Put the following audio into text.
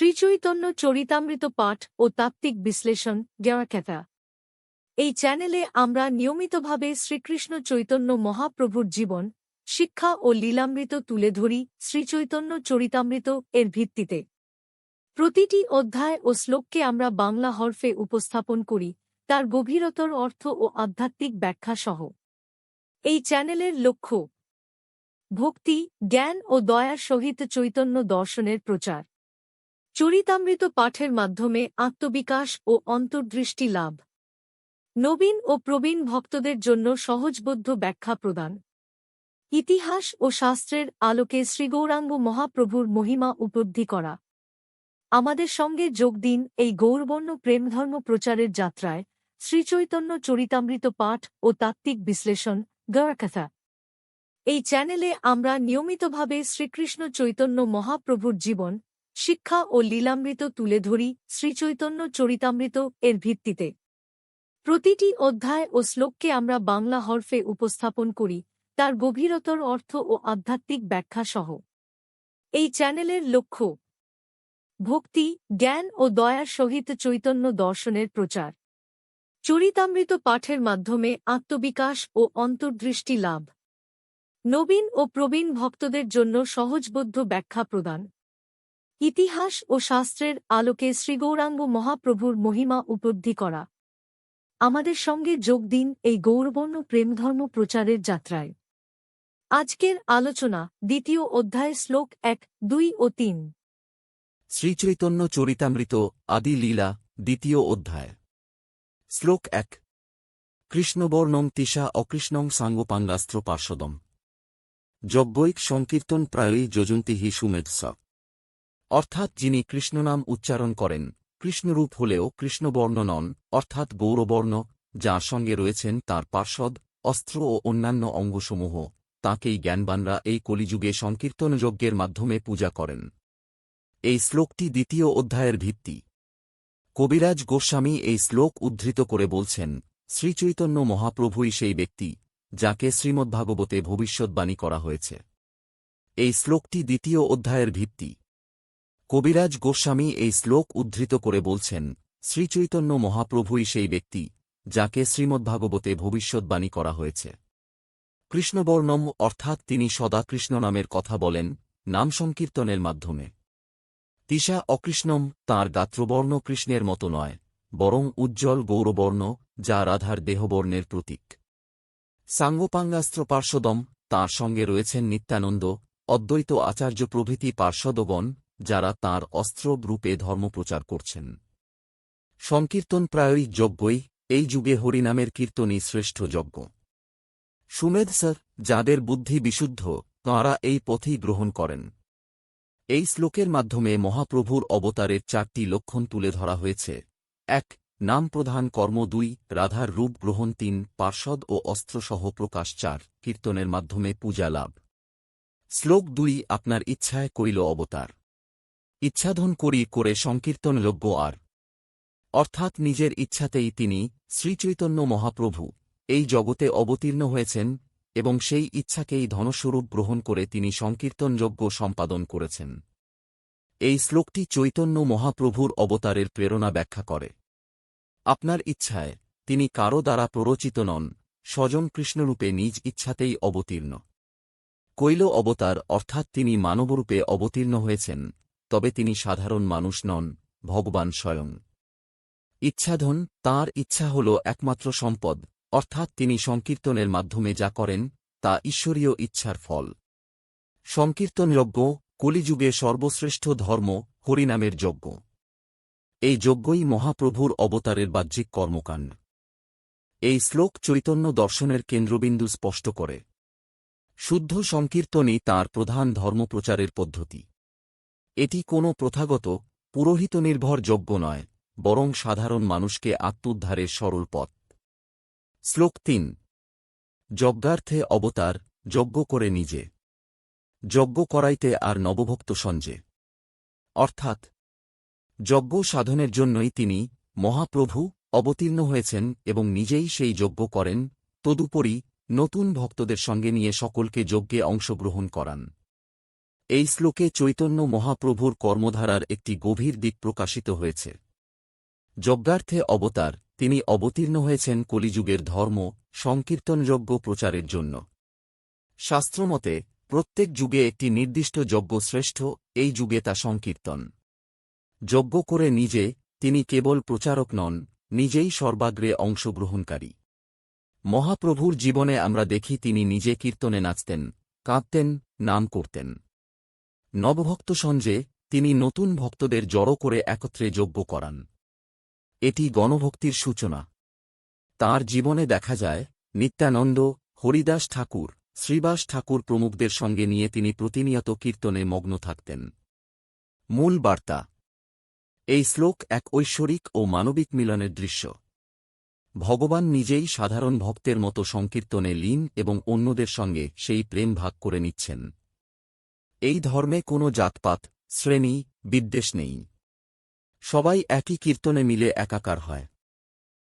শ্রীচৈতন্য চরিতামৃত পাঠ ও তাত্ত্বিক বিশ্লেষণ গেওয়াখ্যাতা এই চ্যানেলে আমরা নিয়মিতভাবে শ্রীকৃষ্ণ চৈতন্য মহাপ্রভুর জীবন, শিক্ষা ও লীলামৃত তুলে ধরি শ্রীচৈতন্য চরিতামৃত এর ভিত্তিতে। প্রতিটি অধ্যায় ও শ্লোককে আমরা বাংলা হরফে উপস্থাপন করি, তার গভীরতর অর্থ ও আধ্যাত্মিক ব্যাখ্যা সহ এই চ্যানেলের লক্ষ্য, ভক্তি, জ্ঞান ও দয়ার সহিত চৈতন্য দর্শনের প্রচার। চরিতামৃত পাঠের মাধ্যমে আত্মবিকাশ ও অন্তর্দৃষ্টি লাভ। নবীন ও প্রবীণ ভক্তদের জন্য সহজবোধ্য ব্যাখ্যা প্রদান। ইতিহাস ও শাস্ত্রের আলোকে শ্রীগৌরাঙ্গ মহাপ্রভুর মহিমা উপলব্ধি করা। আমাদের সঙ্গে যোগ দিন এই গৌরবর্ণ প্রেমধর্ম প্রচারের যাত্রায় শ্রীচৈতন্য চরিতামৃত পাঠ ও তাত্ত্বিক বিশ্লেষণ, গড়াকথা। এই চ্যানেলে আমরা নিয়মিতভাবে শ্রীকৃষ্ণ চৈতন্য মহাপ্রভুর জীবন শিক্ষা ও লীলামৃত তুলে ধরি শ্রীচৈতন্য চরিতামৃত এর ভিত্তিতে। প্রতিটি অধ্যায় ও শ্লোককে আমরা বাংলা হরফে উপস্থাপন করি, তার গভীরতর অর্থ ও আধ্যাত্মিক ব্যাখ্যা সহ এই চ্যানেলের লক্ষ্য, ভক্তি, জ্ঞান ও দয়ার সহিত চৈতন্য দর্শনের প্রচার। চরিতামৃত পাঠের মাধ্যমে আত্মবিকাশ ও অন্তর্দৃষ্টি লাভ। নবীন ও প্রবীণ ভক্তদের জন্য সহজবোধ্য ব্যাখ্যা প্রদান। ইতিহাস ও শাস্ত্রের আলোকে শ্রীগৌরাঙ্গ মহাপ্রভুর মহিমা উপলব্ধি করা। আমাদের সঙ্গে যোগ দিন এই গৌরবর্ণ প্রেমধর্ম প্রচারের যাত্রায়। আজকের আলোচনা, দ্বিতীয় অধ্যায় শ্লোক এক, দুই ও তিন। শ্রীচৈতন্য চরিতামৃত, আদি লীলা, দ্বিতীয় অধ্যায়। শ্লোক এক। কৃষ্ণবর্ণং তিশা অকৃষ্ণং সাঙ্গপাঙ্গাস্ত্র পার্শ্বদম। যজ্ঞৈক সংকীর্তন প্রায়ই যজন্তি হি সুমেধস। অর্থাৎ যিনি কৃষ্ণনাম উচ্চারণ করেন, কৃষ্ণরূপ হলেও কৃষ্ণবর্ণ নন, অর্থাৎ গৌরবর্ণ, যার সঙ্গে রয়েছেন তার পার্শ্বদ, অস্ত্র ও অন্যান্য অঙ্গসমূহ, তাঁকেই জ্ঞানবানরা এই কলিযুগে সংকীর্তন যজ্ঞের মাধ্যমে পূজা করেন। এই শ্লোকটি দ্বিতীয় অধ্যায়ের ভিত্তি। কবিরাজ গোস্বামী এই শ্লোক উদ্ধৃত করে বলছেন, শ্রীচৈতন্য মহাপ্রভুই সেই ব্যক্তি, যাকে শ্রীমদ্ভাগবতে ভবিষ্যৎবাণী করা হয়েছে। এই শ্লোকটি দ্বিতীয় অধ্যায়ের ভিত্তি। কবিরাজ গোস্বামী এই শ্লোক উদ্ধৃত করে বলছেন, শ্রীচৈতন্য মহাপ্রভুই সেই ব্যক্তি, যাকে শ্রীমদ্ভাগবতে ভবিষ্যৎবাণী করা হয়েছে। কৃষ্ণবর্ণম অর্থাৎ তিনি সদা কৃষ্ণ নামের কথা বলেন, নাম সংকীর্তনের মাধ্যমে। তিশা অকৃষ্ণম তাঁর গাত্রবর্ণ কৃষ্ণের মতো নয়, বরং উজ্জ্বল গৌরবর্ণ, যা রাধার দেহবর্ণের প্রতীক। সাঙ্গোপাঙ্গাস্ত্র পার্শ্বদম তাঁর সঙ্গে রয়েছেন নিত্যানন্দ, অদ্বৈত আচার্য প্রভৃতি পার্শ্বদগণ যারা তাঁর অস্ত্র রূপে ধর্মপ্রচার করছেন। সংকীর্তন প্রায়ই যজ্ঞই, এই যুগে হরিনামের কীর্তনই শ্রেষ্ঠ যজ্ঞ। সুমেধ স্যার, যাদের বুদ্ধি বিশুদ্ধ, তাঁরা এই পথেই গ্রহণ করেন। এই শ্লোকের মাধ্যমে মহাপ্রভুর অবতারের চারটি লক্ষণ তুলে ধরা হয়েছে। এক, নাম প্রধান কর্ম। দুই, রাধার রূপ গ্রহণ। তিন পার্ষদ ও অস্ত্রসহ প্রকাশ। চার, কীর্তনের মাধ্যমে পূজা লাভ। শ্লোক দুই, আপনার ইচ্ছায় করিল অবতার। ইচ্ছাধন করি করে সংকীর্তন লভ্য আর। অর্থাৎ নিজের ইচ্ছাতেই তিনি শ্রীচৈতন্য মহাপ্রভু এই জগতে অবতীর্ণ হয়েছেন এবং সেই ইচ্ছাকেই ধনস্বরূপ গ্রহণ করে তিনি সংকীর্তনযোগ্য সম্পাদন করেছেন। এই শ্লোকটি চৈতন্য মহাপ্রভুর অবতারের প্রেরণা ব্যাখ্যা করে। আপনার ইচ্ছায় তিনি কারও দ্বারা প্ররোচিত নন, স্বজন কৃষ্ণরূপে নিজ ইচ্ছাতেই অবতীর্ণ। কৈল অবতার অর্থাৎ তিনি মানবরূপে অবতীর্ণ হয়েছেন তবে তিনি সাধারণ মানুষ নন, ভগবান স্বয়ং। ইচ্ছাধন, তার ইচ্ছা হল একমাত্র সম্পদ, অর্থাৎ তিনি সংকীর্তনের মাধ্যমে যা করেন, তা ঈশ্বরীয় ইচ্ছার ফল। সংকীর্তনযজ্ঞ, কলিযুগে সর্বশ্রেষ্ঠ ধর্ম, হরিনামের যজ্ঞ। এই যজ্ঞই মহাপ্রভুর অবতারের বাহ্যিক কর্মকাণ্ড। এই শ্লোক চৈতন্য দর্শনের কেন্দ্রবিন্দু স্পষ্ট করে। শুদ্ধ সংকীর্তনই তার প্রধান ধর্মপ্রচারের পদ্ধতি। এটি কোনো প্রথাগত, পুরোহিতনির্ভর যজ্ঞ নয়, বরং সাধারণ মানুষকে আত্মোদ্ধারের সরল পথ। শ্লোক তিন। যজ্ঞার্থে অবতার, যজ্ঞ করে নিজে। যজ্ঞ করাইতে আর নবভক্ত সঞ্জে। অর্থাৎ, যজ্ঞ সাধনের জন্যই তিনি মহাপ্রভু অবতীর্ণ হয়েছেন এবং নিজেই সেই যজ্ঞ করেন, তদুপরি নতুন ভক্তদের সঙ্গে নিয়ে সকলকে যজ্ঞে অংশগ্রহণ করান। এই শ্লোকে চৈতন্য মহাপ্রভুর কর্মধারার একটি গভীর দিক প্রকাশিত হয়েছে। যজ্ঞার্থে অবতার, তিনি অবতীর্ণ হয়েছেন কলিযুগের ধর্ম, সংকীর্তনযজ্ঞ প্রচারের জন্য। শাস্ত্রমতে, প্রত্যেক যুগে একটি নির্দিষ্ট যজ্ঞ শ্রেষ্ঠ, এই যুগে তা সংকীর্তন। যজ্ঞ করে নিজে, তিনি কেবল প্রচারক নন, নিজেই সর্বাগ্রে অংশগ্রহণকারী। মহাপ্রভুর জীবনে আমরা দেখি তিনি নিজে কীর্তনে নাচতেন, কাঁদতেন, নাম করতেন। নবভক্ত সঞ্জে তিনি নতুন ভক্তদের জড়ো করে একত্রে যজ্ঞ করান। এটি গণভক্তির সূচনা। তার জীবনে দেখা যায়, নিত্যানন্দ, হরিদাস ঠাকুর, শ্রীবাস ঠাকুর প্রমুখদের সঙ্গে নিয়ে তিনি প্রতিনিয়ত কীর্তনে মগ্ন থাকতেন। মূল বার্তা। এই শ্লোক এক ঐশ্বরিক ও মানবিক মিলনের দৃশ্য। ভগবান নিজেই সাধারণ ভক্তের মতো সংকীর্তনে লীন এবং অন্যদের সঙ্গে সেই প্রেম ভাগ করে নিচ্ছেন। এই ধর্মে কোনো জাতপাত শ্রেণি বিদ্বেষ নেই। সবাই একই কীর্তনে মিলে একাকার হয়।